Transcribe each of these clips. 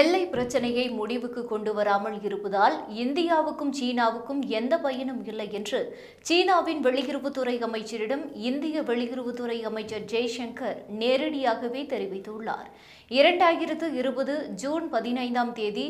எல்லை பிரச்சனையை முடிவுக்கு கொண்டு வராமல் இருப்பதால் இந்தியாவுக்கும் சீனாவுக்கும் எந்த பயனும் இல்லை என்று சீனாவின் வெளியுறவுத்துறை அமைச்சரிடம் இந்திய வெளியுறவுத்துறை அமைச்சர் ஜெய்சங்கர் நேரடியாகவே தெரிவித்துள்ளார். இரண்டாயிரத்து இருபது ஜூன் பதினைந்தாம் தேதி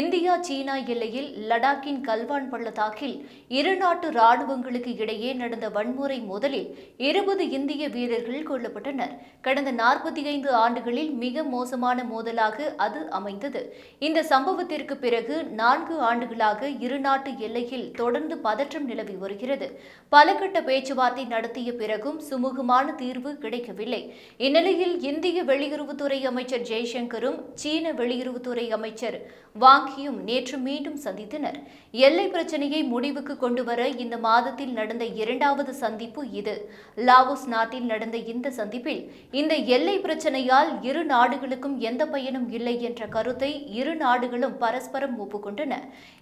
இந்தியா சீனா எல்லையில் லடாக்கின் கல்வான் பள்ளத்தாக்கில் இரு நாட்டு ராணுவங்களுக்கு இடையே நடந்த வன்முறை மோதலில் இருபது இந்திய வீரர்கள் கொல்லப்பட்டனர். கடந்த நாற்பத்தி ஐந்து ஆண்டுகளில் மிக மோசமான மோதலாக அது அமைந்தது. வந்தது இந்த சம்பவத்திற்கு பிறகு நான்கு ஆண்டுகளாக இரு நாட்டு எல்லையில் தொடர்ந்து பதற்றம் நிலவி வருகிறது. பல கட்ட பேச்சுவார்த்தை நடத்திய பிறகும் சுமூகமான தீர்வு கிடைக்கவில்லை. இந்நிலையில் இந்திய வெளியுறவுத்துறை அமைச்சர் ஜெய்சங்கரும் சீன வெளியுறவுத்துறை அமைச்சர் வாங்கியும் நேற்று மீண்டும் சந்தித்தனர். எல்லை பிரச்சனையை முடிவுக்கு கொண்டுவர இந்த மாதத்தில் நடந்த இரண்டாவது சந்திப்பு இது. லாவோஸ் நாட்டில் நடந்த இந்த சந்திப்பில் இந்த எல்லை பிரச்சனையால் இரு நாடுகளுக்கும் எந்த பயனும் இல்லை என்ற கருத்து கருத்தை இரு நாடுகளும் பரஸ்பரம் ஒப்புக்கொண்டன.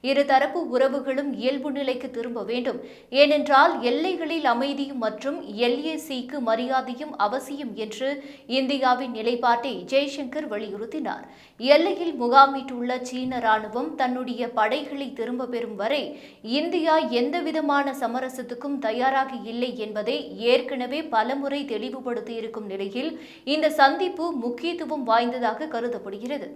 இருதரப்பு உறவுகளும் இயல்பு நிலைக்கு திரும்ப வேண்டும். ஏனென்றால் எல்லைகளில் அமைதியும் மற்றும் எல்ஏசிக்கு மரியாதையும் அவசியம் என்று இந்தியாவின் நிலைப்பாட்டை ஜெய்சங்கர் வலியுறுத்தினார். எல்லையில் முகாமிட்டுள்ள சீன ராணுவம் தன்னுடைய படைகளை திரும்ப பெறும் வரை இந்தியா எந்தவிதமான சமரசத்துக்கும் தயாராக இல்லை என்பதை ஏற்கனவே பலமுறை தெளிவுபடுத்தியிருக்கும் நிலையில் இந்த சந்திப்பு முக்கியத்துவம் வாய்ந்ததாக கருதப்படுகிறது.